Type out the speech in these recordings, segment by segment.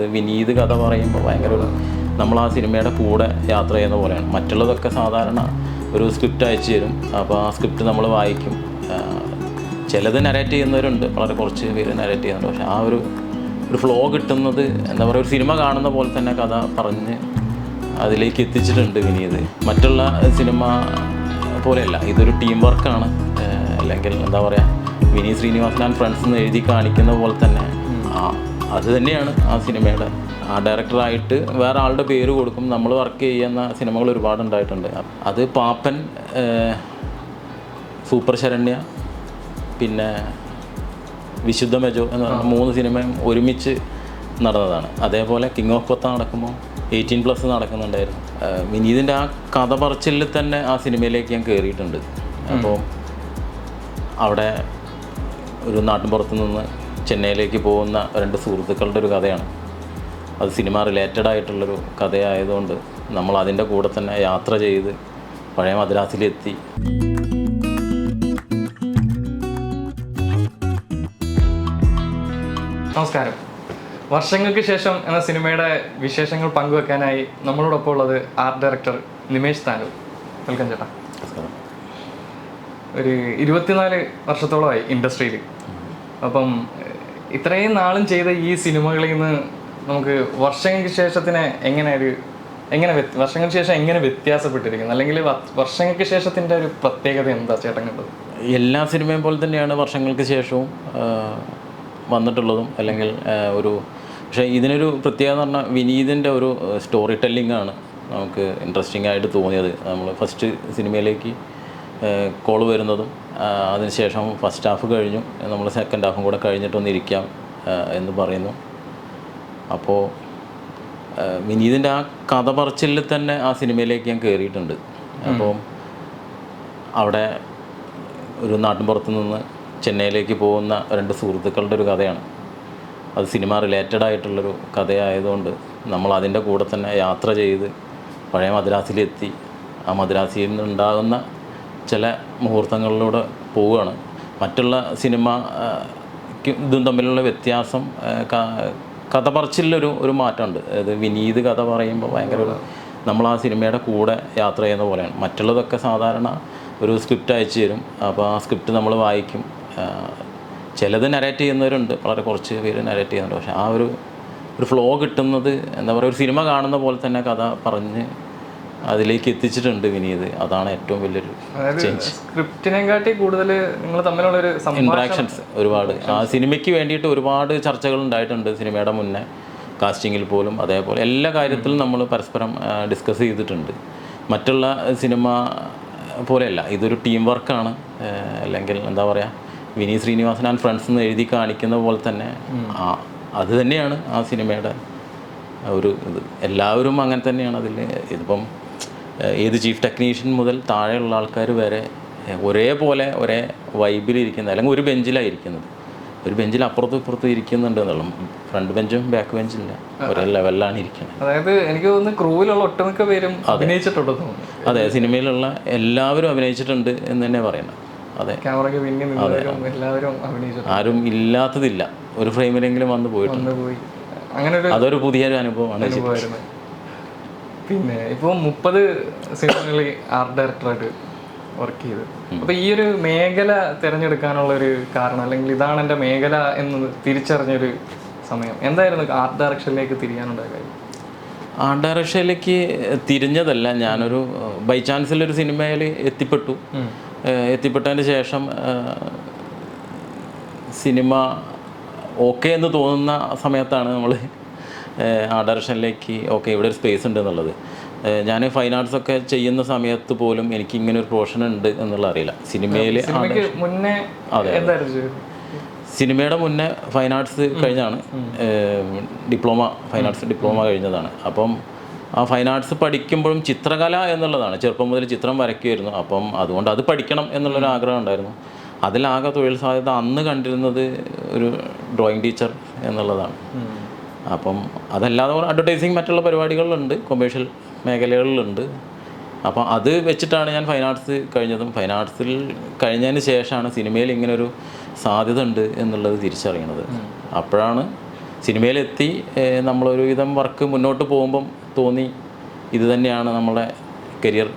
ഇത് വിനീത് കഥ പറയുമ്പോൾ ഭയങ്കര ഒരു നമ്മൾ ആ സിനിമയുടെ കൂടെ യാത്ര ചെയ്യുന്ന പോലെയാണ്. മറ്റുള്ളതൊക്കെ സാധാരണ ഒരു സ്ക്രിപ്റ്റ് അയച്ചു തരും. അപ്പോൾ ആ സ്ക്രിപ്റ്റ് നമ്മൾ വായിക്കും. ചിലത് നരേറ്റ് ചെയ്യുന്നവരുണ്ട്. വളരെ കുറച്ച് പേര് നരേറ്റ് ചെയ്യുന്നുണ്ട്. പക്ഷേ ആ ഒരു ഒരു ഫ്ലോ കിട്ടുന്നത് എന്താ പറയുക ഒരു സിനിമ കാണുന്ന പോലെ തന്നെ കഥ പറഞ്ഞ് അതിലേക്ക് എത്തിച്ചിട്ടുണ്ട് വിനീത്. മറ്റുള്ള സിനിമ പോലെയല്ല. ഇതൊരു ടീം വർക്കാണ് അല്ലെങ്കിൽ എന്താ പറയുക വിനീത് ശ്രീനിവാസൻ ആൻഡ് ഫ്രണ്ട്സ് എന്ന് എഴുതി കാണിക്കുന്ന പോലെ തന്നെ ആ അത് തന്നെയാണ് ആ സിനിമയുടെ. ആ ഡയറക്ടറായിട്ട് വേറെ ആളുടെ പേര് കൊടുക്കും. നമ്മൾ വർക്ക് ചെയ്യുന്ന സിനിമകൾ ഒരുപാട് ഉണ്ടായിട്ടുണ്ട്. അത് പാപ്പൻ സൂപ്പർ ശരണ്യ പിന്നെ വിശുദ്ധ മെജോ എന്ന് പറഞ്ഞ മൂന്ന് സിനിമയും ഒരുമിച്ച് നടന്നതാണ്. അതേപോലെ കിങ് ഓഫ് കൊത്ത നടക്കുമ്പോൾ എയ്റ്റീൻ പ്ലസ് നടക്കുന്നുണ്ടായിരുന്നു. വിനീതിന്റെ ആ കഥ പറച്ചിലിൽ തന്നെ ആ സിനിമയിലേക്ക് ഞാൻ കയറിയിട്ടുണ്ട് അപ്പോൾ അവിടെ ഒരു നാട്ടിൻ പുറത്തു നിന്ന് ചെന്നൈയിലേക്ക് പോകുന്ന രണ്ട് സുഹൃത്തുക്കളുടെ ഒരു കഥയാണ്. അത് സിനിമ റിലേറ്റഡ് ആയിട്ടുള്ളൊരു കഥയായതുകൊണ്ട് നമ്മൾ അതിന്റെ കൂടെ തന്നെ യാത്ര ചെയ്ത് പഴയ മദ്രാസിലെത്തി. നമസ്കാരം. വർഷങ്ങൾക്ക് ശേഷം എന്ന സിനിമയുടെ വിശേഷങ്ങൾ പങ്കുവെക്കാനായി നമ്മളോടൊപ്പം ഉള്ളത് art director Nimesh Thanu welcome ചേട്ടാ. ഒരു ഇരുപത്തിനാല് വർഷത്തോളമായി ഇൻഡസ്ട്രിയിൽ അപ്പം ഇത്രയും നാളും ചെയ്ത ഈ സിനിമകളിൽ നിന്ന് നമുക്ക് വർഷങ്ങൾക്ക് ശേഷത്തിന് എങ്ങനെ ഒരു എങ്ങനെ വർഷങ്ങൾക്ക് ശേഷം എങ്ങനെ വ്യത്യാസപ്പെട്ടിരിക്കുന്നു? അല്ലെങ്കിൽ വർഷങ്ങൾക്ക് ശേഷത്തിന്റെ ഒരു പ്രത്യേകത എന്താ ചേട്ടൻ കണ്ടത്? എല്ലാ സിനിമയും പോലെ തന്നെയാണ് വർഷങ്ങൾക്ക് ശേഷവും വന്നിട്ടുള്ളതും. അല്ലെങ്കിൽ ഒരു പക്ഷേ ഇതിനൊരു പ്രത്യേകത എന്ന് പറഞ്ഞാൽ വിനീതിന്റെ ഒരു സ്റ്റോറി ടെല്ലിംഗ് ആണ് നമുക്ക് ഇൻട്രസ്റ്റിംഗ് ആയിട്ട് തോന്നിയത്. നമ്മൾ ഫസ്റ്റ് സിനിമയിലേക്ക് കോൾ വരുന്നതും അതിനുശേഷം ഫസ്റ്റ് ഹാഫ് കഴിഞ്ഞു. നമ്മൾ സെക്കൻഡ് ഹാഫും കൂടെ കഴിഞ്ഞിട്ടൊന്ന് ഇരിക്കാം എന്ന് പറയുന്നു. അപ്പോൾ വിനീതിന്റെ ആ കഥ പറച്ചിലിൽ തന്നെ ആ സിനിമയിലേക്ക് ഞാൻ കയറിയിട്ടുണ്ട് അപ്പോൾ അവിടെ ഒരു നാട്ടിൻപുറത്ത് നിന്ന് ചെന്നൈയിലേക്ക് പോകുന്ന രണ്ട് സുഹൃത്തുക്കളുടെ ഒരു കഥയാണ്. അത് സിനിമ റിലേറ്റഡ് ആയിട്ടുള്ളൊരു കഥയായതുകൊണ്ട് നമ്മൾ അതിന്റെ കൂടെ തന്നെ യാത്ര ചെയ്ത് പഴയ മദ്രാസിലെത്തി. ആ മദ്രാസിയിൽ നിന്നുണ്ടാകുന്ന ചില മുഹൂർത്തങ്ങളിലൂടെ പോവുകയാണ്. മറ്റുള്ള സിനിമ ഇതും തമ്മിലുള്ള വ്യത്യാസം കഥ പറച്ചിലൊരു ഒരു മാറ്റമുണ്ട്. അതായത് വിനീത് കഥ പറയുമ്പോൾ ഭയങ്കര ഒരു നമ്മൾ ആ സിനിമയുടെ കൂടെ യാത്ര ചെയ്യുന്ന പോലെയാണ്. മറ്റുള്ളതൊക്കെ സാധാരണ ഒരു സ്ക്രിപ്റ്റ് അയച്ചു തരും. അപ്പോൾ ആ സ്ക്രിപ്റ്റ് നമ്മൾ വായിക്കും. ചിലത് നരേറ്റ് ചെയ്യുന്നവരുണ്ട്. വളരെ കുറച്ച് പേര് നരേറ്റ് ചെയ്യുന്നുണ്ട്. പക്ഷേ ആ ഒരു ഒരു ഫ്ലോ കിട്ടുന്നത് എന്താ പറയുക ഒരു സിനിമ കാണുന്ന പോലെ തന്നെ കഥ പറഞ്ഞ് അതിലേക്ക് എത്തിച്ചിട്ടുണ്ട് വിനീത്. അതാണ് ഏറ്റവും വലിയൊരു സ്ക്രിപ്റ്റിനെക്കാട്ടി കൂടുതൽ നിങ്ങൾ തമ്മിലുള്ള ഒരു ഇൻട്രാക്ഷൻസ് ഒരുപാട്. ആ സിനിമയ്ക്ക് വേണ്ടിയിട്ട് ഒരുപാട് ചർച്ചകൾ ഉണ്ടായിട്ടുണ്ട് സിനിമയുടെ മുന്നേ. കാസ്റ്റിങ്ങിൽ പോലും അതേപോലെ എല്ലാ കാര്യത്തിലും നമ്മൾ പരസ്പരം ഡിസ്കസ് ചെയ്തിട്ടുണ്ട്. മറ്റുള്ള സിനിമ പോലെയല്ല. ഇതൊരു ടീം വർക്കാണ് അല്ലെങ്കിൽ എന്താ പറയുക വിനീത് ശ്രീനിവാസൻ ആൻഡ് ഫ്രണ്ട്സ് എന്ന് എഴുതി കാണിക്കുന്ന പോലെ തന്നെ ആ അത് തന്നെയാണ് ആ സിനിമയുടെ ഒരു ഇത്. എല്ലാവരും അങ്ങനെ തന്നെയാണ് അതിൽ ഇതിപ്പം ഏത് ചീഫ് ടെക്നീഷ്യൻ മുതൽ താഴെയുള്ള ആൾക്കാർ വരെ ഒരേപോലെ ഒരേ വൈബിലിരിക്കുന്നത് അല്ലെങ്കിൽ ഒരു ബെഞ്ചിലായിരിക്കുന്നത് ഒരു ബെഞ്ചിൽ അപ്പുറത്തും ഇപ്പുറത്തും ഇരിക്കുന്നുണ്ട് എന്നുള്ളു ഫ്രണ്ട് ബെഞ്ചും ബാക്ക് ബെഞ്ചും ഇല്ല. ഒരേ ലെവലിലാണ് ഇരിക്കുന്നത്. അതായത് എനിക്ക് തോന്നുന്നു ക്രൂവിലുള്ള ഒട്ടുമിക്ക പേരും അഭിനയിച്ചിട്ടുണ്ടെന്ന് തോന്നുന്നു. അതെ സിനിമയിലുള്ള എല്ലാവരും അഭിനയിച്ചിട്ടുണ്ട് എന്ന് തന്നെ പറയണം അതെ. എല്ലാവരും അഭിനയിച്ചിട്ടുണ്ട്. ആരും ഇല്ലാത്തതില്ല. ഒരു ഫ്രെയിമിലെങ്കിലും വന്ന് പോയിട്ടുണ്ട്. അതൊരു പുതിയൊരു അനുഭവമാണ്. പിന്നെ ഇപ്പോൾ മുപ്പത് സിനിമകളിൽ ആർട്ട് ഡയറക്ടറായിട്ട് വർക്ക് ചെയ്ത്. അപ്പൊ ഈ ഒരു മേഖല തിരഞ്ഞെടുക്കാനുള്ള ഒരു കാരണം അല്ലെങ്കിൽ ഇതാണ് എന്റെ മേഖല എന്ന് തിരിച്ചറിഞ്ഞൊരു സമയം. എന്തായിരുന്നു ആർട്ട് ഡയറക്ഷനിലേക്ക് തിരിയാനുണ്ടായ കാര്യം? ആർട്ട് ഡയറക്ഷനിലേക്ക് തിരിഞ്ഞതല്ല. ഞാനൊരു ബൈ ചാൻസിൽ ഒരു സിനിമയിൽ എത്തിപ്പെട്ടു. എത്തിപ്പെട്ടതിന് ശേഷം സിനിമ ഓക്കെ എന്ന് തോന്നുന്ന സമയത്താണ് നമ്മൾ ആർട്ട് ഡയറക്ഷനിലേക്ക് ഓക്കെ ഇവിടെ ഒരു സ്പേസ് ഉണ്ട് എന്നുള്ളത്. ഞാൻ ഫൈൻ ആർട്സ് ഒക്കെ ചെയ്യുന്ന സമയത്ത് പോലും എനിക്ക് ഇങ്ങനെ ഒരു പ്രൊഫഷൻ ഉണ്ട് എന്നുള്ള അറിയില്ല. സിനിമയിൽ? സിനിമയുടെ മുന്നേ ഫൈൻ ആർട്സ് കഴിഞ്ഞാണ്. ഡിപ്ലോമ ഫൈൻ ആർട്സ് ഡിപ്ലോമ കഴിഞ്ഞതാണ്. അപ്പം ആ ഫൈൻ ആർട്സ് പഠിക്കുമ്പോഴും ചിത്രകല എന്നുള്ളതാണ്. ചെറുപ്പം മുതൽ ചിത്രം വരയ്ക്കുമായിരുന്നു. അപ്പം അതുകൊണ്ട് അത് പഠിക്കണം എന്നുള്ളൊരു ആഗ്രഹം ഉണ്ടായിരുന്നു. അതിലാകെ തൊഴിൽ സാധ്യത അന്ന് കണ്ടിരുന്നത് ഒരു ഡ്രോയിങ് ടീച്ചർ എന്നുള്ളതാണ്. അപ്പം അതല്ലാതെ അഡ്വർടൈസിങ് മറ്റുള്ള പരിപാടികളിലുണ്ട് കൊമേഴ്ഷ്യൽ മേഖലകളിലുണ്ട്. അപ്പം അത് വെച്ചിട്ടാണ് ഞാൻ ഫൈൻ ആർട്സ് കഴിഞ്ഞതും. ഫൈൻ ആർട്സിൽ കഴിഞ്ഞതിന് ശേഷമാണ് സിനിമയിൽ ഇങ്ങനൊരു സാധ്യത ഉണ്ട് എന്നുള്ളത് തിരിച്ചറിയണത്. അപ്പോഴാണ് സിനിമയിലെത്തി നമ്മളൊരു വിധം വർക്ക് മുന്നോട്ട് പോകുമ്പം തോന്നി ഇത് തന്നെയാണ് നമ്മളെ കരിയർ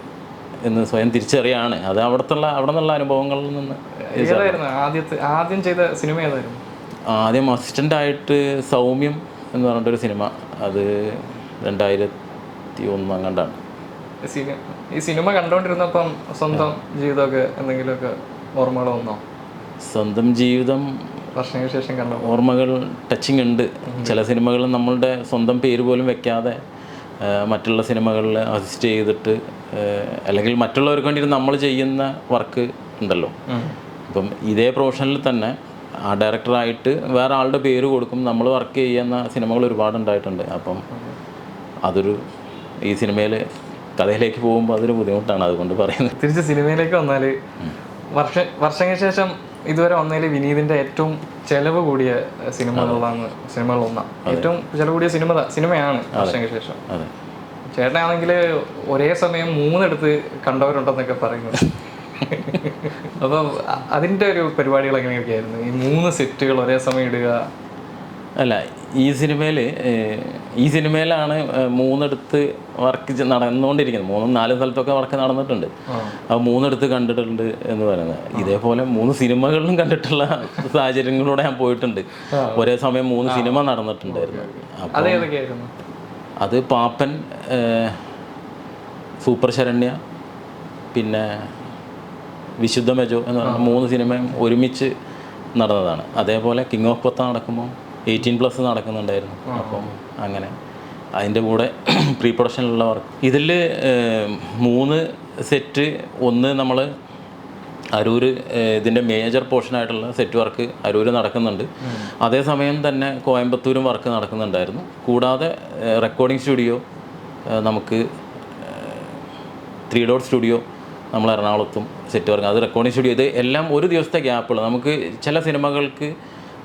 എന്ന് സ്വയം തിരിച്ചറിയാണ്. അത് അവിടത്തുള്ള അവിടെ നിന്നുള്ള അനുഭവങ്ങളിൽ നിന്ന് ആദ്യം ചെയ്ത സിനിമ ഏതായിരുന്നു? ആദ്യം അസിസ്റ്റന്റ് ആയിട്ട് സൗമ്യം എന്ന് പറഞ്ഞിട്ടൊരു സിനിമ. അത് രണ്ടായിരത്തി ഒന്ന് അങ്ങണ്ടാണ് ഈ സിനിമ കണ്ടോണ്ടിരുന്നപ്പം സ്വന്തം ജീവിതമൊക്കെ എന്തെങ്കിലുമൊക്കെ ഓർമ്മകൾ വന്നോ? സ്വന്തം ജീവിതം വർഷങ്ങൾക്ക് ശേഷം കണ്ട? ഓർമ്മകൾ ടച്ചിങ് ഉണ്ട്. ചില സിനിമകൾ നമ്മളുടെ സ്വന്തം പേര് പോലും വെക്കാതെ മറ്റുള്ള സിനിമകളിൽ അസിസ്റ്റ് ചെയ്തിട്ട് അല്ലെങ്കിൽ മറ്റുള്ളവർക്ക് വേണ്ടിയിട്ട് നമ്മൾ ചെയ്യുന്ന വർക്ക് ഉണ്ടല്ലോ. അപ്പം ഇതേ പ്രൊഫഷനിൽ തന്നെ ആ ഡയറക്ടറായിട്ട് വേറെ ആളുടെ പേര് കൊടുക്കും. നമ്മൾ വർക്ക് ചെയ്യുന്ന സിനിമകൾ ഒരുപാട് ഉണ്ടായിട്ടുണ്ട്. അപ്പം അതൊരു ഈ സിനിമയിൽ കഥയിലേക്ക് പോകുമ്പോൾ അതൊരു ബുദ്ധിമുട്ടാണ് അതുകൊണ്ട് പറയുന്നത്. തിരിച്ച് സിനിമയിലേക്ക് വന്നാൽ വർഷ വർഷങ്ങൾക്ക് ശേഷം ഇതുവരെ വന്നതിൽ വിനീതിന്റെ ഏറ്റവും ചെലവ് കൂടിയ സിനിമകളാണ് സിനിമകളൊന്നാണ് ഏറ്റവും ചെലവ് കൂടിയ സിനിമ സിനിമയാണ് വർഷങ്ങൾക്ക് ശേഷം. അതെ. ചേട്ടനാണെങ്കിൽ ഒരേ സമയം മൂന്നെടുത്ത് കണ്ടവരുണ്ടെന്നൊക്കെ പറയുന്നു. അപ്പം അതിന്റെ അതിന്റെ ഒരു പരിപാടികൾ എങ്ങനെയൊക്കെ ആയിരുന്നു? ഈ മൂന്ന് സെറ്റുകൾ ഒരേ സമയം ഇടുക. അല്ല ഈ സിനിമയിൽ ഈ സിനിമയിലാണ് മൂന്നെടുത്ത് വർക്ക് നടന്നുകൊണ്ടിരിക്കുന്നത്. മൂന്നും നാലും സ്ഥലത്തൊക്കെ വർക്ക് നടന്നിട്ടുണ്ട്. അപ്പോൾ മൂന്നെടുത്ത് കണ്ടിട്ടുണ്ട് എന്ന് പറയുന്നത്. ഇതേപോലെ മൂന്ന് സിനിമകളിലും കണ്ടിട്ടുള്ള സാഹചര്യങ്ങളിലൂടെ ഞാൻ പോയിട്ടുണ്ട്. ഒരേ സമയം മൂന്ന് സിനിമ നടന്നിട്ടുണ്ടായിരുന്നു. അത് പാപ്പൻ സൂപ്പർ ശരണ്യ പിന്നെ വിശുദ്ധ മെജോ എന്ന് പറഞ്ഞ മൂന്ന് സിനിമയും ഒരുമിച്ച് നടന്നതാണ്. അതേപോലെ കിങ് ഓഫ് പത്ത് നടക്കുമ്പോൾ എയ്റ്റീൻ പ്ലസ് നടക്കുന്നുണ്ടായിരുന്നു. അപ്പം അങ്ങനെ അതിന്റെ കൂടെ പ്രീ പ്രൊഡക്ഷനിലുള്ള വർക്ക് ഇതിൽ മൂന്ന് സെറ്റ്. ഒന്ന് നമ്മൾ അരൂർ ഇതിന്റെ മേജർ പോർഷനായിട്ടുള്ള സെറ്റ് വർക്ക് അരൂർ നടക്കുന്നുണ്ട്. അതേസമയം തന്നെ കോയമ്പത്തൂരും വർക്ക് നടക്കുന്നുണ്ടായിരുന്നു. കൂടാതെ റെക്കോർഡിംഗ് സ്റ്റുഡിയോ നമുക്ക് ത്രീ ഡോട്ട് സ്റ്റുഡിയോ നമ്മൾ എറണാകുളത്തും സെറ്റ് വർക്ക് അത് റെക്കോർഡിംഗ് സ്റ്റുഡിയോ ഇത് എല്ലാം ഒരു ദിവസത്തെ ഗ്യാപ്പുള്ള നമുക്ക് ചില സിനിമകൾക്ക്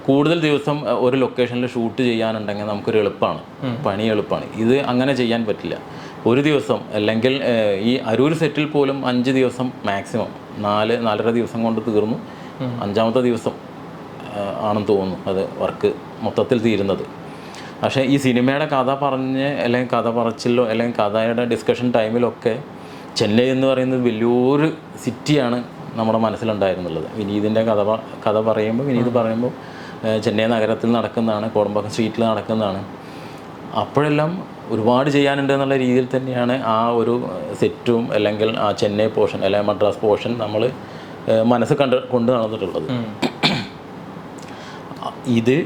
കൂടുതൽ ദിവസം ഒരു ലൊക്കേഷനിൽ ഷൂട്ട് ചെയ്യാനുണ്ടെങ്കിൽ നമുക്കൊരു എളുപ്പമാണ് പണി എളുപ്പമാണ് ഇത് അങ്ങനെ ചെയ്യാൻ പറ്റില്ല. ഒരു ദിവസം അല്ലെങ്കിൽ ഈ അരൂർ സെറ്റിൽ പോലും അഞ്ച് ദിവസം മാക്സിമം നാല് നാലര ദിവസം കൊണ്ട് തീർന്നു. അഞ്ചാമത്തെ ദിവസം ആണെന്ന് തോന്നുന്നു അത് വർക്ക് മൊത്തത്തിൽ തീരുന്നത്. പക്ഷേ ഈ സിനിമയുടെ കഥ പറഞ്ഞ് അല്ലെങ്കിൽ കഥ പറച്ചിലോ അല്ലെങ്കിൽ കഥയുടെ ഡിസ്കഷൻ ടൈമിലൊക്കെ ചെന്നൈ എന്ന് പറയുന്നത് വലിയൊരു സിറ്റിയാണ് നമ്മുടെ മനസ്സിലുണ്ടായിരുന്നുള്ളത്. വിനീതിന്റെ കഥ കഥ പറയുമ്പോൾ വിനീത് പറയുമ്പോൾ ചെന്നൈ നഗരത്തിൽ നടക്കുന്നതാണ് കോടമ്പാക്കം സ്ട്രീറ്റിൽ നടക്കുന്നതാണ്. അപ്പോഴെല്ലാം ഒരുപാട് ചെയ്യാനുണ്ട് എന്നുള്ള രീതിയിൽ തന്നെയാണ് ആ ഒരു സെറ്റും അല്ലെങ്കിൽ ആ ചെന്നൈ പോർഷൻ അല്ലെങ്കിൽ മദ്രാസ് പോർഷൻ നമ്മൾ മനസ്സ് കണ്ട് കൊണ്ട് നടന്നിട്ടുള്ളത്. ഇത്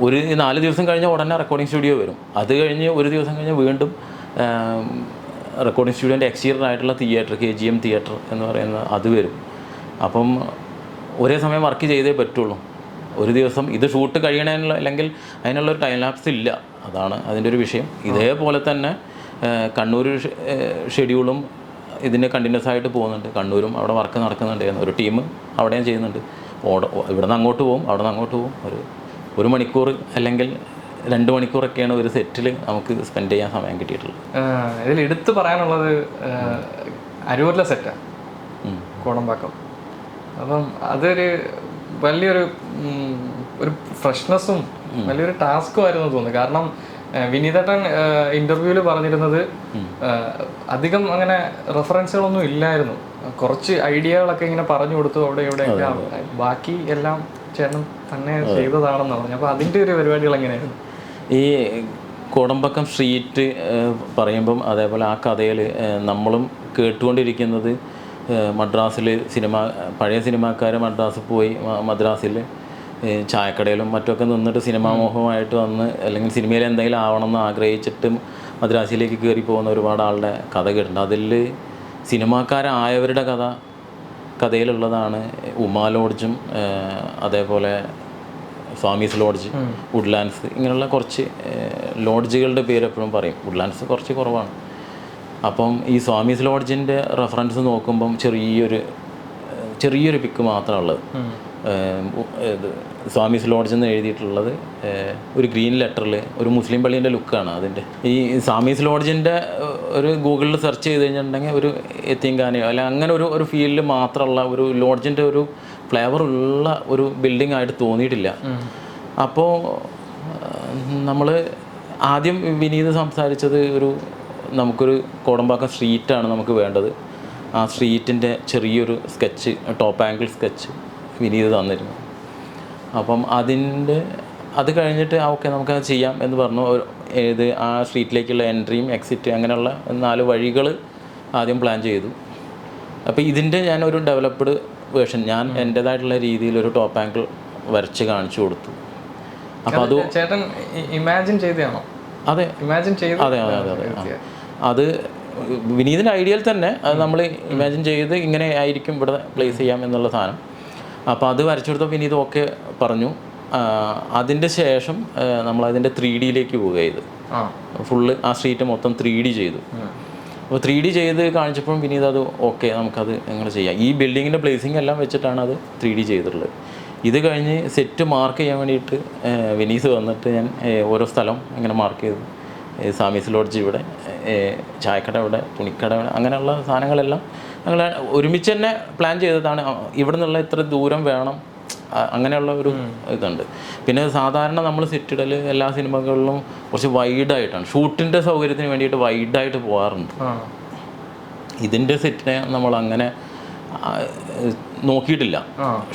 ഒരു നാല് ദിവസം കഴിഞ്ഞാൽ ഉടനെ റെക്കോർഡിംഗ് സ്റ്റുഡിയോ വരും. അത് കഴിഞ്ഞ് ഒരു ദിവസം കഴിഞ്ഞ് വീണ്ടും റെക്കോർഡിംഗ് സ്റ്റുഡിയോന്റെ എക്സ്റ്റീരിയർ ആയിട്ടുള്ള theatre K G M theatre എന്ന് പറയുന്ന അത് വരും. അപ്പം ഒരേ സമയം വർക്ക് ചെയ്തേ പറ്റുള്ളൂ. ഒരു ദിവസം ഇത് ഷൂട്ട് കഴിയണതിനുള്ള അല്ലെങ്കിൽ അതിനുള്ള ഒരു ടൈം ലാപ്സ് ഇല്ല. അതാണ് അതിന്റെ ഒരു വിഷയം. ഇതേപോലെ തന്നെ കണ്ണൂർ ഷെഡ്യൂളും ഇതിന് കണ്ടിന്യൂസ് ആയിട്ട് പോകുന്നുണ്ട്. കണ്ണൂരും അവിടെ വർക്ക് നടക്കുന്നുണ്ട്. ഒരു ടീം അവിടെയും ചെയ്യുന്നുണ്ട്. ഓട ഇവിടെ നിന്ന് അങ്ങോട്ട് പോകും അവിടെ നിന്ന് അങ്ങോട്ട് പോകും. ഒരു ഒരു മണിക്കൂർ അല്ലെങ്കിൽ രണ്ട് മണിക്കൂറൊക്കെയാണ് ഒരു സെറ്റിൽ നമുക്ക് സ്പെൻഡ് ചെയ്യാൻ സമയം കിട്ടിയിട്ടുള്ളത്. ഇതിൽ എടുത്തു പറയാനുള്ളത് അരൂരിലെ സെറ്റാണ്. കോടമ്പാക്കം. അപ്പം അതൊരു വലിയൊരു ഒരു ഫ്രഷ്നെസ്സും വലിയൊരു ടാസ്കും ആയിരുന്നു തോന്നുന്നു. കാരണം വിനീതട്ടൻ വിനീതേട്ടൻ ഇന്റർവ്യൂവിൽ പറഞ്ഞിരുന്നത് അധികം അങ്ങനെ റെഫറൻസുകളൊന്നും ഇല്ലായിരുന്നു. കുറച്ച് ഐഡിയകളൊക്കെ ഇങ്ങനെ പറഞ്ഞു കൊടുത്തു അവിടെ ഇവിടെ ബാക്കി എല്ലാം ചേട്ടൻ തന്നെ ചെയ്തതാണെന്ന് പറഞ്ഞു. അപ്പൊ അതിന്റെ ഒരു പരിപാടികൾ എങ്ങനെയായിരുന്നു? ഈ കോടമ്പക്കം സ്ട്രീറ്റ് പറയുമ്പം അതേപോലെ ആ കഥയിൽ നമ്മളും കേട്ടുകൊണ്ടിരിക്കുന്നത് മദ്രാസിൽ സിനിമ പഴയ സിനിമാക്കാർ മദ്രാസിൽ പോയി മദ്രാസിൽ ചായക്കടയിലും മറ്റൊക്കെ നിന്നിട്ട് സിനിമാ മോഹമായിട്ട് വന്ന് അല്ലെങ്കിൽ സിനിമയിൽ എന്തെങ്കിലും ആവണം എന്ന് ആഗ്രഹിച്ചിട്ട് മദ്രാസിലേക്ക് കയറി പോകുന്ന ഒരുപാട് ആളുടെ കഥ കേട്ടിട്ടുണ്ട് അതിൽ സിനിമാക്കാരായവരുടെ കഥ കഥയിലുള്ളതാണ് ഉമാലോഡ്ജും അതേപോലെ സ്വാമീസ് ലോഡ്ജ് വുഡ്ലാൻഡ്സ് ഇങ്ങനെയുള്ള കുറച്ച് ലോഡ്ജുകളുടെ പേര് എപ്പോഴും പറയും. വുഡ്ലാൻഡ്സ് കുറച്ച് കുറവാണ്. അപ്പം ഈ സ്വാമീസ് ലോഡ്ജിന്റെ റെഫറൻസ് നോക്കുമ്പം ചെറിയൊരു ചെറിയൊരു പിക്ക് മാത്രമുള്ളത് ഉള്ളത്. ഇത് സ്വാമീസ് ലോഡ്ജ് എന്ന് എഴുതിയിട്ടുള്ളത് ഒരു ഗ്രീൻ ലെറ്ററിൽ ഒരു മുസ്ലിം പള്ളീന്റെ ലുക്കാണ് അതിന്റെ ഈ സ്വാമീസ് ലോഡ്ജിന്റെ ഒരു ഗൂഗിളിൽ സെർച്ച് ചെയ്ത് കഴിഞ്ഞിട്ടുണ്ടെങ്കിൽ ഒരു എത്തിങ്കാനയോ അല്ലെങ്കിൽ അങ്ങനെ ഒരു ഒരു ഫീൽഡിൽ മാത്രമുള്ള ഒരു ലോഡ്ജിന്റെ ഒരു ഫ്ലേവർ ഉള്ള ഒരു ബിൽഡിംഗ് ആയിട്ട് തോന്നിയിട്ടില്ല. അപ്പോൾ നമ്മൾ ആദ്യം വിനീത് സംസാരിച്ചത് ഒരു നമുക്കൊരു കോടമ്പാക്കം സ്ട്രീറ്റാണ് നമുക്ക് വേണ്ടത്. ആ സ്ട്രീറ്റിന്റെ ചെറിയൊരു sketch top angle sketch Vineeth തന്നിരുന്നു. അപ്പം അതിന്റെ അത് കഴിഞ്ഞിട്ട് ആ ഓക്കെ നമുക്കത് ചെയ്യാം എന്ന് പറഞ്ഞു. ഏത് ആ സ്ട്രീറ്റിലേക്കുള്ള എൻട്രിയും എക്സിറ്റ് അങ്ങനെയുള്ള നാല് വഴികൾ ആദ്യം പ്ലാൻ ചെയ്തു. അപ്പോൾ ഇതിന്റെ ഞാൻ ഒരു വേർഷൻ. ഞാൻ എന്റെതായിട്ടുള്ള രീതിയിൽ ഒരു ടോപ്പ് ആംഗിൾ വരച്ച് കാണിച്ചു കൊടുത്തു. അപ്പോൾ അത് ചേട്ടൻ ഇമാജിൻ ചെയ്തതാണോ അതെ. ഇമാജിൻ ചെയ്ത്? അതെ അതെ അതെ അതെ. അത് വിനീതിന്റെ ഐഡിയയിൽ തന്നെ. അത് നമ്മൾ ഇമാജിൻ ചെയ്ത് ഇങ്ങനെ ആയിരിക്കും ഇവിടെ പ്ലേസ് ചെയ്യാം എന്നുള്ള സാധനം. അപ്പോൾ അത് വരച്ചു കൊടുത്തപ്പോൾ വിനീത് ഓക്കെ പറഞ്ഞു. അതിന്റെ ശേഷം നമ്മൾ അതിന്റെ ത്രീ ഡിയിലേക്ക് പോവുക ചെയ്ത് ഫുള്ള് ആ. സ്ട്രീറ്റ് മൊത്തം ത്രീ ഡി ചെയ്തു. അപ്പോൾ ത്രീ ഡി ചെയ്ത് കാണിച്ചപ്പോൾ വിനീത് അത് ഓക്കെ നമുക്കത് നിങ്ങൾ ചെയ്യാം. ഈ ബിൽഡിങ്ങിന്റെ പ്ലേസിംഗ് എല്ലാം വെച്ചിട്ടാണ് അത് ത്രീ ഡി ചെയ്തിട്ടുള്ളത്. ഇത് കഴിഞ്ഞ് സെറ്റ് മാർക്ക് ചെയ്യാൻ വേണ്ടിയിട്ട് വെനീസ് വന്നിട്ട് ഞാൻ ഓരോ സ്ഥലം ഇങ്ങനെ മാർക്ക് ചെയ്തു. സാമീസ് ലോഡ്ജ് ഇവിടെ ചായക്കട ഇവിടെ തുണിക്കട ഇവിടെ അങ്ങനെയുള്ള സാധനങ്ങളെല്ലാം ഞങ്ങൾ ഒരുമിച്ച് തന്നെ പ്ലാൻ ചെയ്തതാണ്. ഇവിടെ നിന്നുള്ള ഇത്ര ദൂരം വേണം അങ്ങനെയുള്ള ഒരു ഇതുണ്ട്. പിന്നെ സാധാരണ നമ്മൾ സിറ്റിടൽ എല്ലാ സിനിമകളിലും കുറച്ച് വൈഡായിട്ടാണ്. ഷൂട്ടിന്റെ സൗകര്യത്തിന് വേണ്ടിയിട്ട് വൈഡായിട്ട് പോകാറുണ്ട് ഇതിന്റെ സെറ്റിനെ നമ്മൾ അങ്ങനെ നോക്കിയിട്ടില്ല.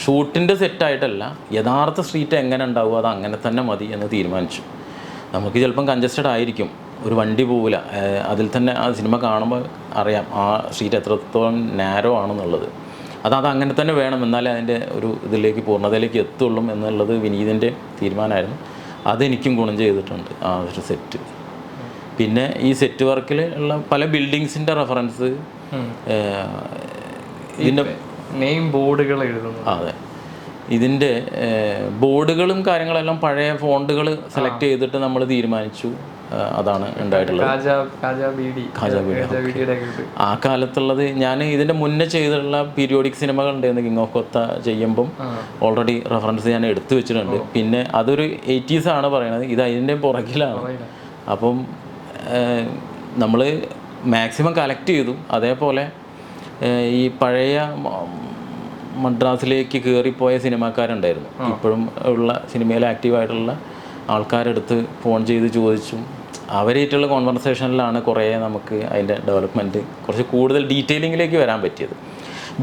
ഷൂട്ടിന്റെ സെറ്റായിട്ടല്ല യഥാർത്ഥ സ്ട്രീറ്റ് എങ്ങനെ ഉണ്ടാവുക അത് അങ്ങനെ തന്നെ മതി എന്ന് തീരുമാനിച്ചു. നമുക്ക് ചിലപ്പം കഞ്ചസ്റ്റഡ് ആയിരിക്കും. ഒരു വണ്ടി പോവില്ല. അതിൽ തന്നെ ആ സിനിമ കാണുമ്പോൾ അറിയാം ആ സ്ട്രീറ്റ് എത്രത്തോളം നാരോ ആണെന്നുള്ളത്. അത് അത് അങ്ങനെ തന്നെ വേണം എന്നാലേ അതിന്റെ ഒരു ഇതിലേക്ക് പൂർണതയിലേക്ക് എത്തുള്ളൂ എന്നുള്ളത് വിനീതിന്റെ തീരുമാനമായിരുന്നു. അതെനിക്കും ഗുണം ചെയ്തിട്ടുണ്ട് ആ ഒരു സെറ്റ്. പിന്നെ ഈ സെറ്റ് വർക്കിൽ ഉള്ള പല ബിൽഡിങ്സിന്റെ റെഫറൻസ്. ഇതിന്റെ നെയിം ബോർഡുകൾ എഴുതുന്നു. അതെ. ഇതിന്റെ ബോർഡുകളും കാര്യങ്ങളെല്ലാം പഴയ ഫോണ്ടുകൾ സെലക്ട് ചെയ്തിട്ട് നമ്മൾ തീരുമാനിച്ചു. അതാണ് ഉണ്ടായിട്ടുള്ളത്. ആ കാലത്തുള്ളത് ഞാൻ ഇതിന്റെ മുന്നേ ചെയ്തിട്ടുള്ള പീരിയോഡിക് സിനിമകൾ ഉണ്ടായിരുന്നു കിങ് ഓഫ് കൊത്ത ചെയ്യുമ്പം ഓൾറെഡി റെഫറൻസ് ഞാൻ എടുത്തു വെച്ചിട്ടുണ്ട്. പിന്നെ അതൊരു എയ്റ്റീസ് ആണ് പറയുന്നത് ഇത് അതിന്റെ പുറകിലാണ്. അപ്പം നമ്മൾ മാക്സിമം കളക്ട് ചെയ്തു. അതേപോലെ ഈ പഴയ മദ്രാസിലേക്ക് കയറിപ്പോയ സിനിമാക്കാരുണ്ടായിരുന്നു ഇപ്പോഴും ഉള്ള സിനിമയിൽ ആക്റ്റീവായിട്ടുള്ള ആൾക്കാരെടുത്ത് ഫോൺ ചെയ്ത് ചോദിച്ചും. അവരായിട്ടുള്ള കോൺവെർസേഷനിലാണ് കുറേ നമുക്ക് അതിന്റെ ഡെവലപ്മെന്റ് കുറച്ച് കൂടുതൽ ഡീറ്റെയിലിങ്ങിലേക്ക് വരാൻ പറ്റിയത്.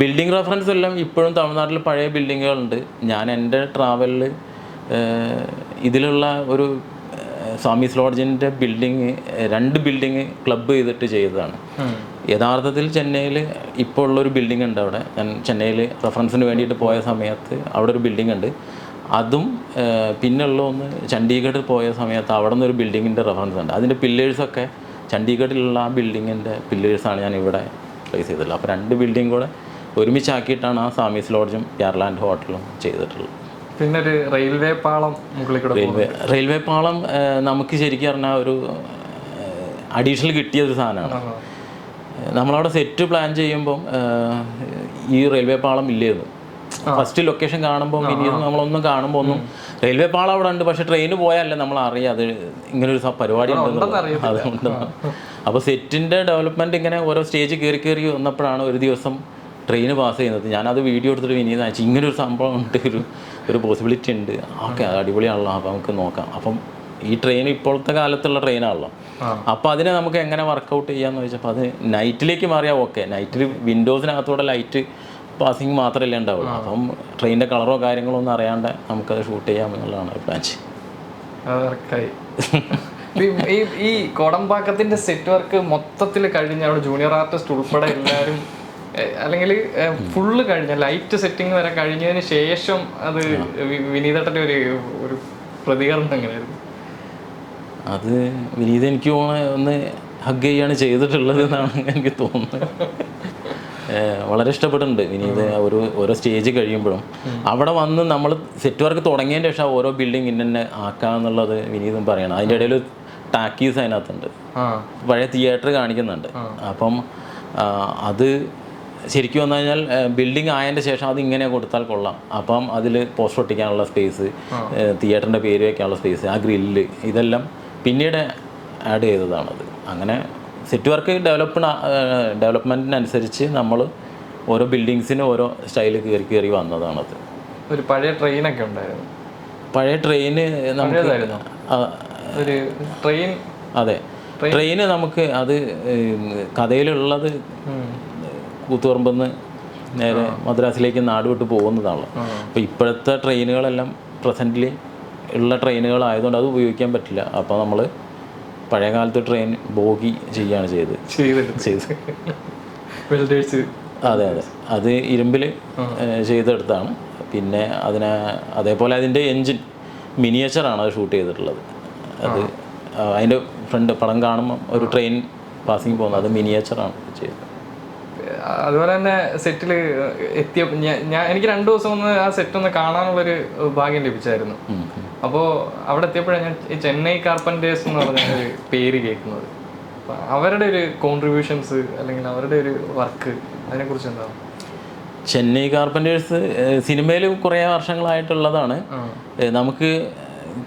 ബിൽഡിംഗ് റെഫറൻസ് എല്ലാം ഇപ്പോഴും തമിഴ്നാട്ടിൽ പഴയ ബിൽഡിങ്ങുകളുണ്ട് ഞാൻ എന്റെ ട്രാവലിൽ ഇതിലുള്ള ഒരു സ്വാമി സ്വാമീസ് ലോഡ്ജിന്റെ ബിൽഡിങ് രണ്ട് ബിൽഡിങ് ക്ലബ്ബ് ചെയ്തിട്ട് ചെയ്തതാണ്. യഥാർത്ഥത്തിൽ ചെന്നൈയിൽ ഇപ്പോൾ ഉള്ളൊരു ബിൽഡിംഗ് ഉണ്ട് അവിടെ. ഞാൻ ചെന്നൈയിൽ റെഫറൻസിന് വേണ്ടിയിട്ട് പോയ സമയത്ത് അവിടെ ഒരു ബിൽഡിംഗ് ഉണ്ട്. അതും പിന്നുള്ള ഒന്ന് ചണ്ഡീഗഡിൽ പോയ സമയത്ത് അവിടെ നിന്നൊരു ബിൽഡിങ്ങിന്റെ റെഫറൻസ് ഉണ്ട്. അതിന്റെ പില്ലേഴ്സൊക്കെ ചണ്ഡീഗഡിലുള്ള ആ ബിൽഡിങ്ങിന്റെ പില്ലേഴ്സാണ് ഞാൻ ഇവിടെ പ്ലേസ് ചെയ്തിട്ടുള്ളത്. അപ്പോൾ രണ്ട് ബിൽഡിംഗ് കൂടെ ഒരുമിച്ചാക്കിയിട്ടാണ് ആ സാമീസ് ലോഡ്ജും എയർലാൻഡ് ഹോട്ടലും ചെയ്തിട്ടുള്ളത്. പിന്നെ ഒരു റെയിൽവേ പാളം റെയിൽവേ റെയിൽവേ പാളം നമുക്ക് ശരിക്കും പറഞ്ഞാൽ ഒരു അഡീഷണൽ കിട്ടിയ ഒരു സാധനമാണ്. നമ്മളവിടെ സെറ്റ് പ്ലാൻ ചെയ്യുമ്പം ഈ റെയിൽവേ പാളം ഇല്ലായിരുന്നു. ഫസ്റ്റ് ലൊക്കേഷൻ കാണുമ്പോൾ ഇനി നമ്മളൊന്നും കാണുമ്പോൾ ഒന്നും റെയിൽവേ പാളം അവിടെ ഉണ്ട് പക്ഷെ ട്രെയിൻ പോയാലല്ല നമ്മൾ അറിയാം അത് ഇങ്ങനെ ഒരു പരിപാടി ഉണ്ടെന്ന് അതുകൊണ്ടെന്ന് അപ്പോൾ സെറ്റിന്റെ ഡെവലപ്മെന്റ് ഇങ്ങനെ ഓരോ സ്റ്റേജ് കയറി കയറി വന്നപ്പോഴാണ് ഒരു ദിവസം ട്രെയിൻ പാസ് ചെയ്യുന്നത്. ഞാനത് വീഡിയോ എടുത്തിട്ട് വിനീത് അയച്ചു ഇങ്ങനെ ഒരു സംഭവം ഉണ്ട് ഒരു ഒരു പോസിബിലിറ്റി ഉണ്ട്. ഓക്കെ അത് അടിപൊളിയാണല്ലോ അപ്പോൾ നമുക്ക് നോക്കാം. അപ്പം ഈ ട്രെയിൻ ഇപ്പോഴത്തെ കാലത്തുള്ള ട്രെയിനാണല്ലോ അപ്പോൾ അതിനെ നമുക്ക് എങ്ങനെ വർക്കൗട്ട് ചെയ്യാമെന്ന് ചോദിച്ചപ്പോൾ അത് നൈറ്റിലേക്ക് മാറിയാൽ ഓക്കെ നൈറ്റിൽ വിൻഡോസിനകത്തൂടെ ലൈറ്റ് പാസിങ് മാത്രമല്ലേ ഉണ്ടാവുള്ളൂ. അപ്പം ട്രെയിനിന്റെ കളറോ കാര്യങ്ങളോ ഒന്നും അറിയാണ്ട് നമുക്കത് ഷൂട്ട് ചെയ്യാം എന്നുള്ളതാണ് പ്ലാൻ ഈ ഈ കോടമ്പാക്കത്തിന്റെ സെറ്റ് വർക്ക് മൊത്തത്തിൽ കഴിഞ്ഞ അവിടെ ജൂനിയർ ആർട്ടിസ്റ്റ് ഉൾപ്പെടെ എല്ലാവരും അല്ലെങ്കിൽ ഫുള്ള് കഴിഞ്ഞ ലൈറ്റ് സെറ്റിംഗ് വരെ കഴിഞ്ഞതിന് ശേഷം അത് വിനീതട്ടന്റെ ഒരു ഒരു പ്രതികരണം എങ്ങനെയായിരുന്നു? അത് വിനീത എനിക്ക് ഒന്ന് ഹഗ് ചെയ്യാണ് ചെയ്തിട്ടുള്ളത് എന്നാണ് എനിക്ക് തോന്നുന്നത്. വളരെ ഇഷ്ടപ്പെടുന്നുണ്ട് വിനീത് ഒരു ഓരോ സ്റ്റേജ് കഴിയുമ്പോഴും. അവിടെ വന്ന് നമ്മൾ സെറ്റ് വർക്ക് തുടങ്ങിയതിന് ശേഷം ഓരോ ബിൽഡിംഗ് ഇന്നെ ആക്കാന്നുള്ളത് വിനീതും പറയണം. അതിന്റെ ഇടയിൽ ടാക്കീസ് അതിനകത്തുണ്ട്. പഴയ തിയേറ്റർ കാണിക്കുന്നുണ്ട്. അപ്പം അത് ശരിക്കും വന്നു കഴിഞ്ഞാൽ ബിൽഡിംഗ് ആയതിന്റെ ശേഷം അത് ഇങ്ങനെ കൊടുത്താൽ കൊള്ളാം. അപ്പം അതിൽ പോസ്റ്റർ ഒട്ടിക്കാനുള്ള സ്പേസ് തിയേറ്ററിന്റെ പേര് വയ്ക്കാനുള്ള സ്പേസ് ആ ഗ്രില്ല് ഇതെല്ലാം പിന്നീട് ആഡ് ചെയ്തതാണത്. അങ്ങനെ സെറ്റ് വർക്ക് ഡെവലപ്പ് ഡെവലപ്മെന്റിനനുസരിച്ച് നമ്മൾ ഓരോ ബിൽഡിങ്സിന് ഓരോ സ്റ്റൈൽ കയറി കയറി വന്നതാണത് ഒരു പഴയ ട്രെയിനൊക്കെ ഉണ്ടായിരുന്നു. പഴയ ട്രെയിന് ഒരു ട്രെയിൻ അതെ. ട്രെയിന് നമുക്ക് അത് കഥയിലുള്ളത് കൂത്തുപറമ്പെന്ന് നേരെ മദ്രാസിലേക്ക് നാട് വിട്ട് പോകുന്നതാണല്ലോ അപ്പോൾ ഇപ്പോഴത്തെ ട്രെയിനുകളെല്ലാം പ്രസന്റിൽ ഉള്ള ട്രെയിനുകളായതുകൊണ്ട് അത് ഉപയോഗിക്കാൻ പറ്റില്ല. അപ്പോൾ നമ്മൾ പഴയ കാലത്ത് ട്രെയിൻ ബോഗി ചെയ്യാണ് ചെയ്ത്. അതെ അതെ. അത് ഇരുമ്പിൽ ചെയ്തെടുത്താണ്. പിന്നെ അതിനെ അതേപോലെ അതിന്റെ എൻജിൻ മിനിയേച്ചറാണ് അത് ഷൂട്ട് ചെയ്തിട്ടുള്ളത്. അത് അതിന്റെ ഫ്രണ്ട് പടം കാണുമ്പോൾ ഒരു ട്രെയിൻ പാസിങ് പോകുന്നത് അത് മിനിയേച്ചറാണ് ചെയ്തത്. അതുപോലെ തന്നെ സെറ്റിൽ എത്തിയ ഞാൻ- എനിക്ക് രണ്ടു ദിവസം ഒന്ന് ആ സെറ്റ് ഒന്ന് കാണാനുള്ളൊരു ഭാഗ്യം ലഭിച്ചായിരുന്നു. അപ്പോൾ അവിടെ എത്തിയപ്പോഴാണ് ഞാൻ ഈ ചെന്നൈ കാർപ്പന്റേഴ്സ് എന്ന് പറഞ്ഞ ഒരു പേര് കേൾക്കുന്നത്. അവരുടെ ഒരു കോൺട്രിബ്യൂഷൻസ് അല്ലെങ്കിൽ അവരുടെ ഒരു വർക്ക് അതിനെക്കുറിച്ച് എന്താ? ചെന്നൈ കാർപ്പന്റേഴ്സ് സിനിമയിൽ കുറേ വർഷങ്ങളായിട്ടുള്ളതാണ്. നമുക്ക്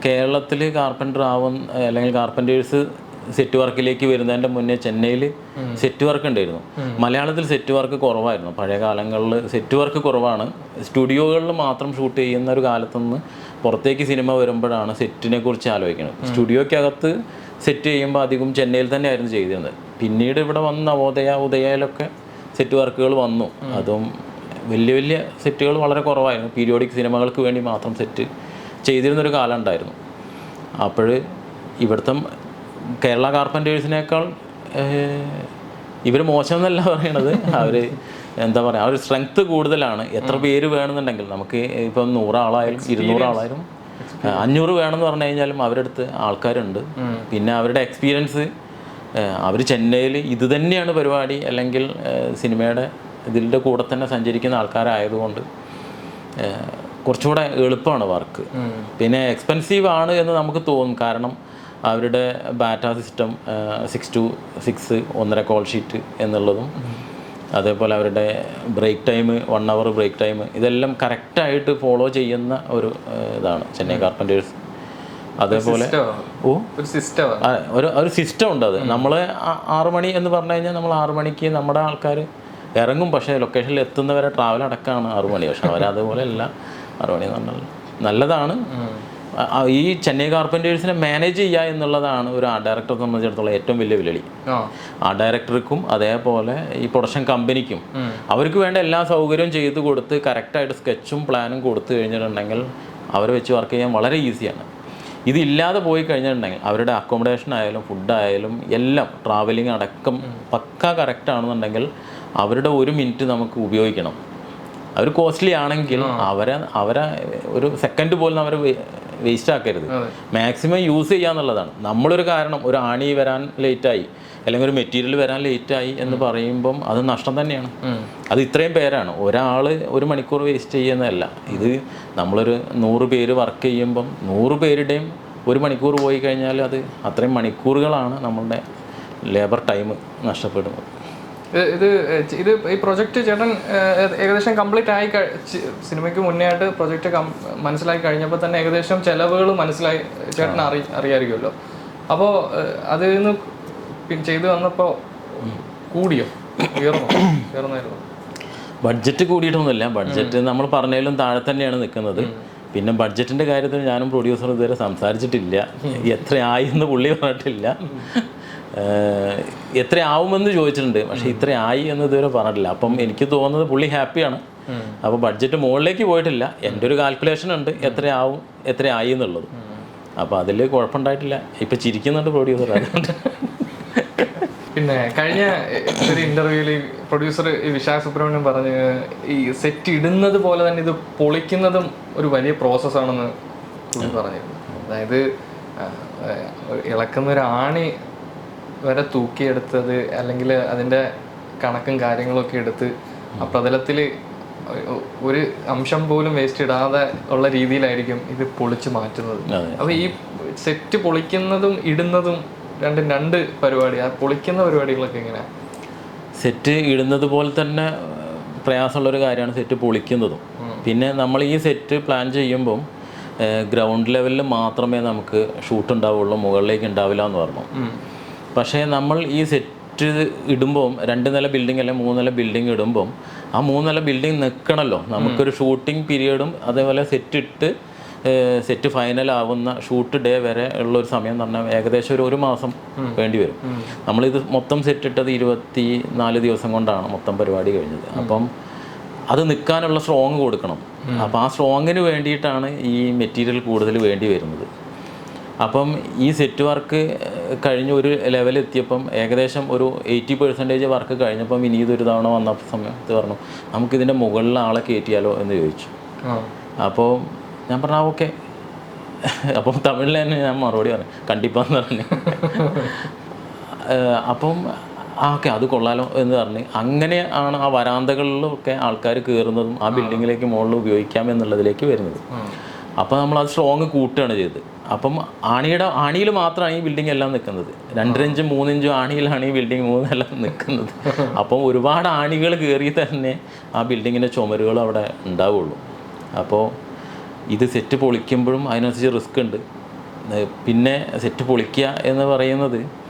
കേരളത്തിൽ കാർപ്പന്റർ ആവും അല്ലെങ്കിൽ കാർപ്പന്റേഴ്സ് സെറ്റ് വർക്കിലേക്ക് വരുന്നതിന്റെ മുന്നേ ചെന്നൈയിൽ സെറ്റ് വർക്ക് ഉണ്ടായിരുന്നു. മലയാളത്തിൽ സെറ്റ് വർക്ക് കുറവായിരുന്നു. പഴയ കാലങ്ങളിൽ സെറ്റ് വർക്ക് കുറവാണ്. സ്റ്റുഡിയോകളിൽ മാത്രം ഷൂട്ട് ചെയ്യുന്ന ഒരു കാലത്തുനിന്ന് പുറത്തേക്ക് സിനിമ വരുമ്പോഴാണ് സെറ്റിനെ കുറിച്ച് ആലോചിക്കുന്നത്. സ്റ്റുഡിയോക്കകത്ത് സെറ്റ് ചെയ്യുമ്പോൾ അധികം ചെന്നൈയിൽ തന്നെയായിരുന്നു ചെയ്തിരുന്നത്. പിന്നീട് ഇവിടെ വന്ന നവോദയ ഉദയയിലൊക്കെ സെറ്റ് വർക്കുകൾ വന്നു. അതും വലിയ വലിയ സെറ്റുകൾ വളരെ കുറവായിരുന്നു. പീരിയോഡിക് സിനിമകൾക്ക് വേണ്ടി മാത്രം സെറ്റ് ചെയ്തിരുന്നൊരു കാലം ഉണ്ടായിരുന്നു. അപ്പോൾ ഇവിടുത്തെ കേരള കാർപ്പന്റേഴ്സിനേക്കാൾ ഇവർ മോശം എന്നല്ല പറയണത്. അവർ എന്താ പറയുക അവർ സ്ട്രെങ്ത് കൂടുതലാണ്. എത്ര പേര് വേണമെന്നുണ്ടെങ്കിൽ. നമുക്ക് ഇപ്പം നൂറാളായാലും ഇരുന്നൂറാളായാലും അഞ്ഞൂറ് വേണമെന്ന് പറഞ്ഞു കഴിഞ്ഞാലും അവരുടെ അടുത്ത് ആൾക്കാരുണ്ട് പിന്നെ അവരുടെ എക്സ്പീരിയൻസ് അവർ ചെന്നൈയിൽ ഇത് തന്നെയാണ് പരിപാടി. അല്ലെങ്കിൽ സിനിമയുടെ ഇതിന്റെ കൂടെ തന്നെ സഞ്ചരിക്കുന്ന ആൾക്കാരായതുകൊണ്ട് കുറച്ചുകൂടെ എളുപ്പമാണ് വർക്ക്. പിന്നെ എക്സ്പെൻസീവ് ആണ് എന്ന് നമുക്ക് തോന്നും. കാരണം അവരുടെ batta system six to six ഒന്നര കോൾ ഷീറ്റ് എന്നുള്ളതും അതേപോലെ അവരുടെ ബ്രേക്ക് ടൈം വൺ അവർ ബ്രേക്ക് ടൈം ഇതെല്ലാം കറക്റ്റായിട്ട് ഫോളോ ചെയ്യുന്ന ഒരു ഇതാണ് ചെന്നൈ കാർപ്പന്റേഴ്സ് അതേപോലെ ഓ? ഒരു സിസ്റ്റമാണ് ആ, ഒരു ഒരു സിസ്റ്റം ഉണ്ട് അത്. നമ്മൾ ആറു മണി എന്ന് പറഞ്ഞു കഴിഞ്ഞാൽ നമ്മൾ ആറു മണിക്ക് നമ്മുടെ ആൾക്കാർ ഇറങ്ങും. പക്ഷേ ലൊക്കേഷനിൽ എത്തുന്നവരെ ട്രാവൽ അടക്കമാണ് ആറു മണി. പക്ഷെ അവർ അതുപോലെ അല്ല ആറു മണി എന്ന് പറഞ്ഞാൽ നല്ലതാണ്. ഈ ചെന്നൈ കാർപ്പന്റേഴ്സിനെ മാനേജ് ചെയ്യുക എന്നുള്ളതാണ് ഒരു ആർട്ട് ഡയറക്ടറെ സംബന്ധിച്ചിടത്തോളം ഏറ്റവും വലിയ വെല്ലുവിളി. ആ. ഡയറക്ടർക്കും അതേപോലെ ഈ പ്രൊഡക്ഷൻ കമ്പനിക്കും അവർക്ക് വേണ്ട എല്ലാ സൗകര്യവും ചെയ്തു കൊടുത്ത് കറക്റ്റായിട്ട് സ്കെച്ചും പ്ലാനും കൊടുത്തു കഴിഞ്ഞിട്ടുണ്ടെങ്കിൽ അവരെ വെച്ച് വർക്ക് ചെയ്യാൻ വളരെ ഈസിയാണ് ഇതില്ലാതെ പോയി കഴിഞ്ഞിട്ടുണ്ടെങ്കിൽ അവരുടെ അക്കോമഡേഷൻ ആയാലും ഫുഡായാലും എല്ലാം ട്രാവലിംഗ് അടക്കം പക്ക കറക്റ്റ് ആണെന്നുണ്ടെങ്കിൽ അവരുടെ ഒരു മിനിറ്റ് നമുക്ക് ഉപയോഗിക്കണം. അവർ കോസ്റ്റ്ലി ആണെങ്കിൽ അവരെ അവരെ ഒരു സെക്കൻഡ് പോലും അവരെ വേസ്റ്റ് ആക്കരുത്. മാക്സിമം യൂസ് ചെയ്യാന്നുള്ളതാണ്. നമ്മളൊരു കാരണം ഒരു ആണി വരാൻ ലേറ്റായി അല്ലെങ്കിൽ ഒരു മെറ്റീരിയൽ വരാൻ ലേറ്റായി എന്ന് പറയുമ്പം അത് നഷ്ടം തന്നെയാണ്. അത് ഇത്രയും പേരാണ്. ഒരാൾ ഒരു മണിക്കൂർ വേസ്റ്റ് ചെയ്യുന്നതല്ല. ഇത് നമ്മളൊരു നൂറ് പേര് വർക്ക് ചെയ്യുമ്പം നൂറ് പേരുടെയും ഒരു മണിക്കൂർ പോയി കഴിഞ്ഞാൽ അത് അത്രയും മണിക്കൂറുകളാണ് നമ്മളുടെ ലേബർ ടൈം നഷ്ടപ്പെടുന്നത്. ഇത് ഇത് ഈ പ്രൊജക്റ്റ് ചേട്ടൻ ഏകദേശം കംപ്ലീറ്റ് ആയി സിനിമയ്ക്ക് മുന്നേ ആയിട്ട് പ്രൊജക്റ്റ് മനസ്സിലായി കഴിഞ്ഞപ്പോൾ തന്നെ ഏകദേശം ചെലവുകൾ മനസ്സിലായി ചേട്ടൻ അറി അറിയായിരിക്കുമല്ലോ. അപ്പോൾ അതിൽ നിന്ന് ചെയ്തു വന്നപ്പോൾ കൂടിയോ? ഉയർന്നോ? ഉയർന്നായിരുന്നു? ബഡ്ജറ്റ് കൂടിയിട്ടൊന്നുമില്ല. ബഡ്ജറ്റ് നമ്മൾ പറഞ്ഞതിലും താഴെ തന്നെയാണ് നിൽക്കുന്നത്. പിന്നെ ബഡ്ജറ്റിന്റെ കാര്യത്തിൽ ഞാനും പ്രൊഡ്യൂസറും ഇതുവരെ സംസാരിച്ചിട്ടില്ല. എത്രയായി എന്ന് പുള്ളി പറഞ്ഞിട്ടില്ല. ഏഹ് എത്ര ആവുമെന്ന് ചോദിച്ചിട്ടുണ്ട്. പക്ഷെ ഇത്രയായി ആയി എന്ന് ഇതുവരെ പറഞ്ഞിട്ടില്ല. അപ്പം എനിക്ക് തോന്നുന്നത് പുള്ളി ഹാപ്പിയാണ്. അപ്പോൾ ബഡ്ജറ്റ് മുകളിലേക്ക് പോയിട്ടില്ല. എന്റെ ഒരു കാൽക്കുലേഷൻ ഉണ്ട്. എത്രയാവും എത്രയായി എന്നുള്ളത്. അപ്പോൾ അതിൽ കുഴപ്പമുണ്ടായിട്ടില്ല. ഇപ്പം ചിരിക്കുന്നുണ്ട് പ്രൊഡ്യൂസർ അതുകൊണ്ട് പിന്നെ കഴിഞ്ഞ ഒരു ഇന്റർവ്യൂവിൽ പ്രൊഡ്യൂസർ വിശാഖ സുബ്രഹ്മണ്യം പറഞ്ഞ് ഈ സെറ്റ് ഇടുന്നത് പോലെ തന്നെ ഇത് പൊളിക്കുന്നതും ഒരു വലിയ പ്രോസസ്സാണെന്ന് പറഞ്ഞിരുന്നു. അതായത് ഇളക്കുന്ന ഒരു ആണി വരെ തൂക്കിയെടുത്തത് അല്ലെങ്കിൽ അതിന്റെ കണക്കും കാര്യങ്ങളൊക്കെ എടുത്ത് ആ പ്രതലത്തിൽ ഒരു അംശം പോലും വേസ്റ്റ് ഇടാതെ ഉള്ള രീതിയിലായിരിക്കും ഇത് പൊളിച്ച് മാറ്റുന്നത്. അപ്പോൾ അപ്പൊ ഈ സെറ്റ് പൊളിക്കുന്നതും ഇടുന്നതും രണ്ടും രണ്ട് പരിപാടി ആ പൊളിക്കുന്ന പരിപാടികളൊക്കെ എങ്ങനെയാ? സെറ്റ് ഇടുന്നത് പോലെ തന്നെ പ്രയാസമുള്ളൊരു കാര്യമാണ് സെറ്റ് പൊളിക്കുന്നതും. പിന്നെ നമ്മൾ ഈ സെറ്റ് പ്ലാൻ ചെയ്യുമ്പം ഗ്രൗണ്ട് ലെവലിൽ മാത്രമേ നമുക്ക് ഷൂട്ട് ഉണ്ടാവുള്ളൂ മുകളിലേക്ക് ഉണ്ടാവില്ല എന്ന് പറഞ്ഞു. പക്ഷേ നമ്മൾ ഈ സെറ്റ് ഇടുമ്പം രണ്ട് നില ബിൽഡിംഗ് അല്ലെങ്കിൽ മൂന്ന് നില ബിൽഡിംഗ് ഇടുമ്പം ആ മൂന്ന് നില ബിൽഡിംഗ് നിൽക്കണമല്ലോ നമുക്കൊരു ഷൂട്ടിംഗ് പീരീഡും അതേപോലെ സെറ്റ് ഇട്ട് സെറ്റ് ഫൈനൽ ആവുന്ന ഷൂട്ട് ഡേ വരെ ഉള്ള ഒരു സമയം എന്ന് പറഞ്ഞാൽ ഏകദേശം ഒരു ഒരു മാസം വേണ്ടി വരും. നമ്മളിത് മൊത്തം സെറ്റ് ഇട്ടത് ഇരുപത്തി നാല് ദിവസം കൊണ്ടാണ് മൊത്തം പരിപാടി കഴിഞ്ഞത്. അപ്പം അത് നിൽക്കാനുള്ള സ്ട്രോങ് കൊടുക്കണം. അപ്പം ആ സ്ട്രോങ്ങിന് വേണ്ടിയിട്ടാണ് ഈ മെറ്റീരിയൽ കൂടുതൽ വേണ്ടി വരുന്നത്. അപ്പം ഈ സെറ്റ് വർക്ക് കഴിഞ്ഞ് ഒരു ലെവൽ എത്തിയപ്പം ഏകദേശം ഒരു എയ്റ്റി പെർസെന്റേജ് വർക്ക് കഴിഞ്ഞപ്പം ഇനി ഇതൊരു തവണ വന്ന സമയത്ത് പറഞ്ഞു നമുക്കിതിന്റെ മുകളിൽ ആളെ കയറ്റിയാലോ എന്ന് ചോദിച്ചു. അപ്പോൾ ഞാൻ പറഞ്ഞ ഓക്കെ അപ്പം തമിഴിൽ തന്നെ ഞാൻ മറുപടി പറഞ്ഞു കണ്ടിപ്പാന്ന് പറഞ്ഞു. അപ്പം ആ ഓക്കെ അത് കൊള്ളാലോ എന്ന് പറഞ്ഞ് അങ്ങനെ ആണ് ആ വരാന്തകളിലൊക്കെ ആൾക്കാർ കയറുന്നതും ആ ബിൽഡിങ്ങിലേക്ക് മുകളിൽ ഉപയോഗിക്കാം എന്നുള്ളതിലേക്ക് വരുന്നത്. അപ്പോൾ നമ്മൾ അത് സ്ട്രോങ് കൂട്ടുകയാണ് ചെയ്തത്. അപ്പം ആണിയുടെ ആണിയിൽ മാത്രമാണ് ഈ ബിൽഡിംഗ് എല്ലാം നിൽക്കുന്നത്. രണ്ടരഞ്ചും മൂന്നിഞ്ചും ആണിയിലാണ് ഈ ബിൽഡിംഗ് മൂന്നെല്ലാം നിൽക്കുന്നത്. അപ്പം ഒരുപാട് ആണികൾ കയറി തന്നെ ആ ബിൽഡിങ്ങിന്റെ ചുമരുകൾ അവിടെ ഉണ്ടാവുള്ളൂ. അപ്പോൾ ഇത് സെറ്റ് പൊളിക്കുമ്പോഴും അതിനനുസരിച്ച് റിസ്ക് ഉണ്ട്. പിന്നെ സെറ്റ് പൊളിക്കുക എന്ന് പറയുന്നത്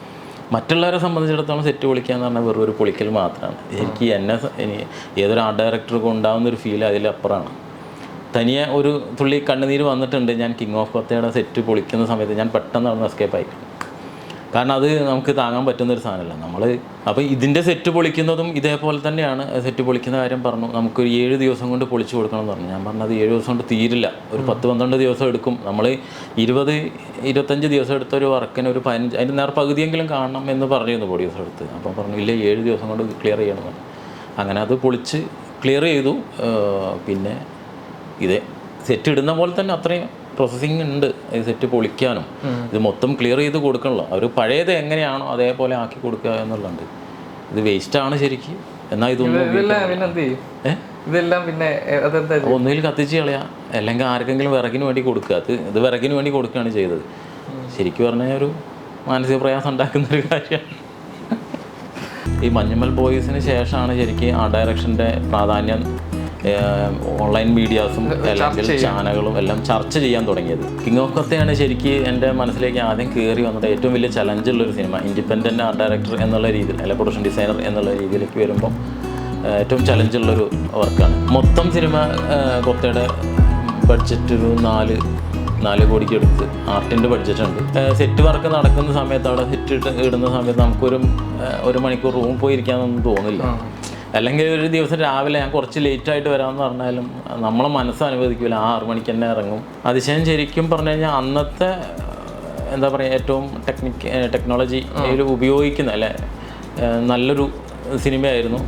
മറ്റുള്ളവരെ സംബന്ധിച്ചിടത്തോളം സെറ്റ് പൊളിക്കുക എന്ന് പറഞ്ഞാൽ വെറും ഒരു പൊളിക്കൽ മാത്രമാണ്. എനിക്ക് എന്നെ ഏതൊരു ആർട്ട് ഡയറക്ടർക്കും ഉണ്ടാകുന്ന ഒരു ഫീൽ അതിലപ്പുറമാണ്. തനിയെ ഒരു തുള്ളി കണ്ണുനീര് വന്നിട്ടുണ്ട്. ഞാൻ കിങ് ഓഫ് കൊത്തയുടെ സെറ്റ് പൊളിക്കുന്ന സമയത്ത് ഞാൻ പെട്ടെന്ന് അവിടെ എസ്കേപ്പ് ആയി. കാരണം അത് നമുക്ക് താങ്ങാൻ പറ്റുന്ന ഒരു സാധനമല്ല. നമ്മൾ അപ്പോൾ ഇതിന്റെ സെറ്റ് പൊളിക്കുന്നതും ഇതേപോലെ തന്നെയാണ്. സെറ്റ് പൊളിക്കുന്ന കാര്യം പറഞ്ഞു. നമുക്ക് ഒരു ഏഴ് ദിവസം കൊണ്ട് പൊളിച്ചു കൊടുക്കണം എന്ന് പറഞ്ഞു. ഞാൻ പറഞ്ഞത് ഏഴ് ദിവസം കൊണ്ട് തീരില്ല. ഒരു പത്ത് പന്ത്രണ്ട് ദിവസം എടുക്കും. നമ്മൾ ഇരുപത് ഇരുപത്തഞ്ച് ദിവസം എടുത്ത ഒരു വർക്കിന് ഒരു പതിനഞ്ച് അതിന്റെ നേർ പകുതിയെങ്കിലും കാണണം എന്ന് പറഞ്ഞിരുന്നു പ്രൊഡ്യൂസർ എടുത്ത്. അപ്പോൾ പറഞ്ഞു ഇല്ല ഏഴ് ദിവസം കൊണ്ട് ക്ലിയർ ചെയ്യണം അങ്ങനെ അത് പൊളിച്ച് ക്ലിയർ ചെയ്തു. പിന്നെ ഇത് സെറ്റ് ഇടുന്ന പോലെ തന്നെ അത്രയും പ്രോസസ്സിങ് ഉണ്ട്. ഈ സെറ്റ് പൊളിക്കാനും. ഇത് മൊത്തം ക്ലിയർ ചെയ്ത് കൊടുക്കണല്ലോ. അവർ പഴയത് എങ്ങനെയാണോ അതേപോലെ ആക്കി കൊടുക്കുക എന്നുള്ളത് ഇത് വേസ്റ്റാണ് ശരിക്കും. എന്നാൽ ഇതൊന്നും ഇതെല്ലാം പിന്നെ? ഒന്നുകിൽ കത്തിച്ച് കളയാ. അല്ലെങ്കിൽ ആർക്കെങ്കിലും വിറകിന് വേണ്ടി കൊടുക്കുക. അത് ഇത് വിറകിന് വേണ്ടി കൊടുക്കുകയാണ് ചെയ്തത്. ശരിക്കും പറഞ്ഞാൽ ഒരു മാനസിക പ്രയാസം ഉണ്ടാക്കുന്ന ഒരു കാര്യമാണ്. ഈ മഞ്ഞമ്മൽ ബോയ്സിന് ശേഷമാണ് ശരിക്കും ആ ഡയറക്ഷന്റെ പ്രാധാന്യം ഓൺലൈൻ മീഡിയാസും അല്ലെങ്കിൽ ചാനലുകളും എല്ലാം ചർച്ച ചെയ്യാൻ തുടങ്ങിയത്. കിങ് ഓഫ് കത്തയാണ് ശരിക്ക് എന്റെ മനസ്സിലേക്ക് ആദ്യം കയറി വന്നത് ഏറ്റവും വലിയ ചലഞ്ചുള്ള ഒരു സിനിമ ഇൻഡിപെൻഡന്റ് ആർട്ട് ഡയറക്ടർ എന്നുള്ള രീതിയിൽ അല്ലെ പ്രൊഡക്ഷൻ ഡിസൈനർ എന്നുള്ള രീതിയിലേക്ക് വരുമ്പം ഏഹ് ഏറ്റവും ചലഞ്ചുള്ളൊരു വർക്കാണ് മൊത്തം സിനിമ കൊത്തയുടെ ബഡ്ജറ്റ് ഒരു നാല് നാല് കോടിക്ക് എടുത്ത് ആർട്ടിന്റെ ബഡ്ജറ്റ് ഉണ്ട്. സെറ്റ് വർക്ക് നടക്കുന്ന സമയത്ത് അവിടെ സെറ്റ് ഇട്ട് ഇടുന്ന സമയത്ത് നമുക്കൊരു ഒരു മണിക്കൂർ റൂം പോയിരിക്കാമെന്നൊന്നും തോന്നില്ല. അല്ലെങ്കിൽ ഒരു ദിവസം രാവിലെ ഞാൻ കുറച്ച് ലേറ്റ് ആയിട്ട് വരാമെന്ന് പറഞ്ഞാലും നമ്മളെ മനസ്സ് അനുവദിക്കില്ല ആ ആറു മണിക്ക് തന്നെ ഇറങ്ങും. അതിശയം ശരിക്കും പറഞ്ഞു കഴിഞ്ഞാൽ അന്നത്തെ എന്താ പറയുക ഏറ്റവും ടെക്നിക് ടെക്നോളജി ഉപയോഗിക്കുന്ന അല്ലേ? നല്ലൊരു സിനിമയായിരുന്നു.